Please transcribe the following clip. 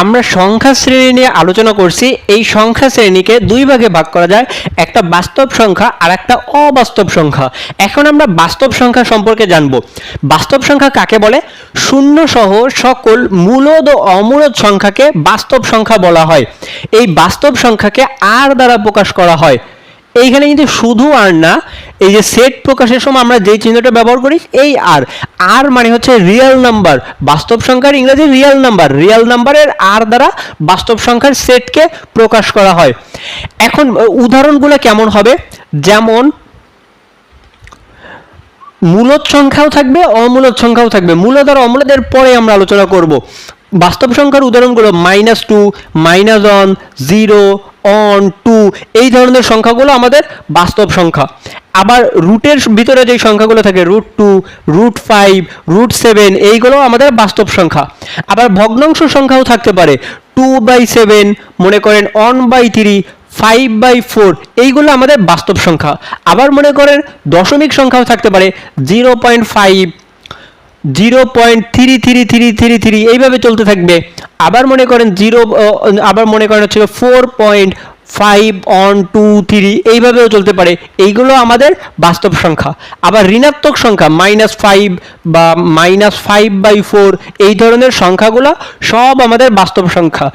আমরা সংখ্যা শ্রেণি নিয়ে আলোচনা করছি। এই সংখ্যা শ্রেণীকে দুই ভাগে ভাগ করা যায়। একটা বাস্তব সংখ্যা আর একটা অবাস্তব সংখ্যা। এখন আমরা বাস্তব সংখ্যা সম্পর্কে জানব। বাস্তব সংখ্যা কাকে বলে? শূন্য সহ সকল মূলদ ও অমূলদ সংখ্যাকে বাস্তব সংখ্যা বলা হয়। এই বাস্তব সংখ্যাকে আর দ্বারা প্রকাশ করা হয়। এইখানে কিন্তু শুধু আর না, এই যে সেট প্রকাশের সময় আমরা যেই চিহ্নটা ব্যবহার করি, এই আর। আর মানে হচ্ছে রিয়েল নাম্বার বাস্তব সংখ্যার ইংরেজি রিয়েল নাম্বার রিয়েল নাম্বারের আর দ্বারা বাস্তব সংখ্যার সেটকে প্রকাশ করা হয়। এখন, উদাহরণগুলো কেমন হবে? যেমন মূলদ সংখ্যাও থাকবে অমূলদ সংখ্যাও থাকবে। মূলদ আর অমূলদের পরে আমরা আলোচনা করব। বাস্তব সংখ্যার উদাহরণগুলো minus two minus one zero on two এই ধরনের সংখ্যাগুলো আমাদের বাস্তব সংখ্যা। আবার রুটের ভিতরে যে সংখ্যাগুলো থাকে root two root five root seven এইগুলো আমাদের বাস্তব সংখ্যা। আবার ভগ্নাংশ সংখ্যাও থাকতে পারে টু বাই সেভেন মনে করেন one by three five by four এইগুলো আমাদের বাস্তব সংখ্যা। আবার মনে করেন দশমিক সংখ্যাও থাকতে পারে zero point five zero point three three three three three এইভাবে চলতে থাকবে। আবার মনে করেন জিরো আবার মনে করেন হচ্ছে four point five on two three এইভাবেও চলতে পারে। এইগুলো আমাদের বাস্তব সংখ্যা। আবার ঋণাত্মক সংখ্যা মাইনাস ফাইভ বা মাইনাস ফাইভ বাই ফোর এই ধরনের সংখ্যাগুলো সব আমাদের বাস্তব সংখ্যা।